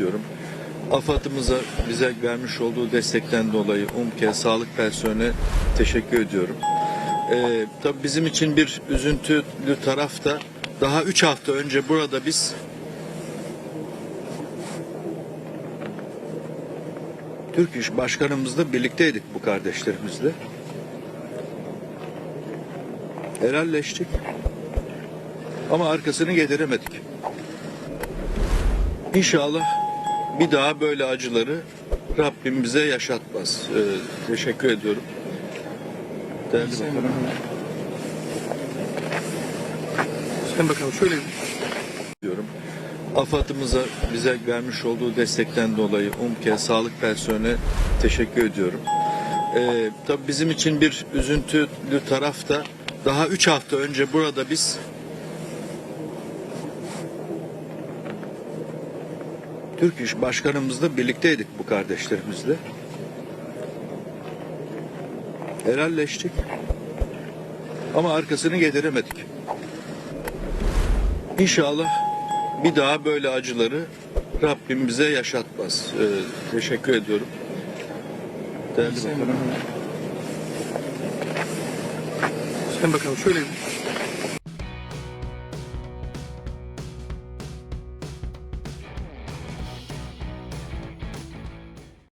diyorum. AFAD'ımıza bize vermiş olduğu destekten dolayı UMKE sağlık personeline teşekkür ediyorum. Ee, tabii bizim için bir üzüntülü taraf da daha 3 hafta önce burada biz Türk İş Başkanımızla birlikteydik bu kardeşlerimizle. Helalleştik. Ama arkasını getiremedik. İnşallah bir daha böyle acıları Rabbim bize yaşatmaz. Ee, teşekkür ediyorum. Değerli bakanım. Sayın Bakanım şöyle diyorum. AFAD'ımıza bize vermiş olduğu destekten dolayı UMKE sağlık personeline teşekkür ediyorum. Ee, tabii bizim için bir üzüntülü taraf da daha 3 hafta önce burada biz Türk İş Başkanımızla birlikteydik bu kardeşlerimizle. Helalleştik. Ama arkasını getiremedik. İnşallah bir daha böyle acıları Rabbim bize yaşatmaz. Ee, teşekkür ediyorum. Değerli bakanım. Sayın Bakanım şöyle